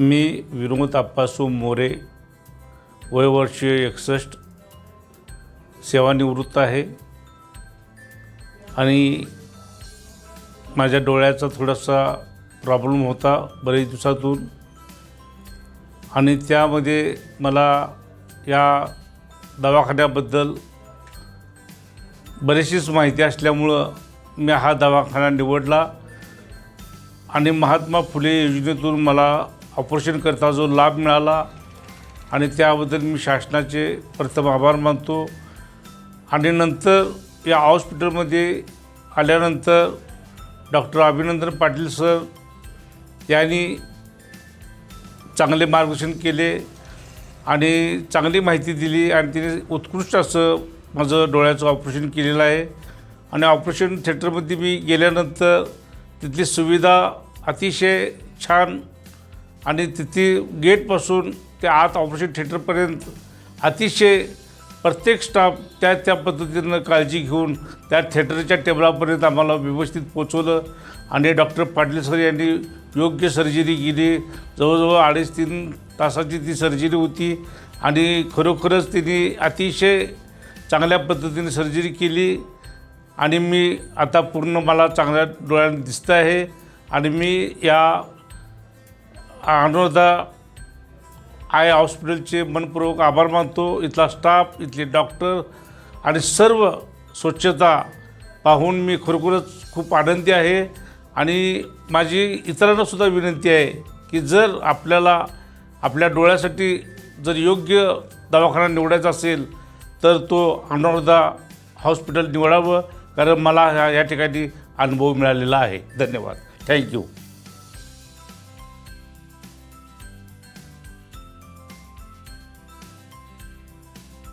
मी विनोद आप्पासू मोरे वयवर्ष एकसष्ट सेवानिवृत्त आहे. आणि माझ्या डोळ्याचा थोडासा प्रॉब्लेम होता बरेच दिवसातून. आणि त्यामध्ये मला या दवाखान्याबद्दल बरीचशीच माहिती असल्यामुळं मी हा दवाखाना निवडला. आणि महात्मा फुले योजनेतून मला ऑपरेशन करता जो लाभ मिळाला आणि त्याबद्दल मी शासनाचे प्रथम आभार मानतो. आणि नंतर या हॉस्पिटलमध्ये आल्यानंतर डॉक्टर अभिनंदन पाटील सर यांनी चांगले मार्गदर्शन केले आणि चांगली माहिती दिली आणि तिने उत्कृष्ट असं माझं डोळ्याचं ऑपरेशन केलेलं आहे. आणि ऑपरेशन थिएटरमध्ये मी गेल्यानंतर तिथली सुविधा अतिशय छान आणि तिथे गेटपासून ते आत ऑपरेशन थिएटरपर्यंत अतिशय प्रत्येक स्टाफ त्या त्या पद्धतीनं काळजी घेऊन त्या थिएटरच्या टेबलापर्यंत आम्हाला व्यवस्थित पोचवलं. आणि डॉक्टर पाटील सर यांनी योग्य सर्जरी केली. जवळजवळ अडीच तीन तासाची ती सर्जरी होती. आणि खरोखरच तिने अतिशय चांगल्या पद्धतीने सर्जरी केली. आणि मी आता पूर्ण मला चांगल्या डोळ्यानं दिसतं आहे. आणि मी या अनुदा आय हॉस्पिटलचे मनपूर्वक आभार मानतो. इथला स्टाफ इथले डॉक्टर आणि सर्व स्वच्छता पाहून मी खरोखरच खूप आनंदी आहे. आणि माझी इतरांनासुद्धा विनंती आहे की जर आपल्याला आपल्या डोळ्यासाठी जर योग्य दवाखाना निवडायचा असेल तर तो अनुराधा हॉस्पिटल निवडावं. कारण मला ह्या या ठिकाणी अनुभव मिळालेला आहे. धन्यवाद. थँक्यू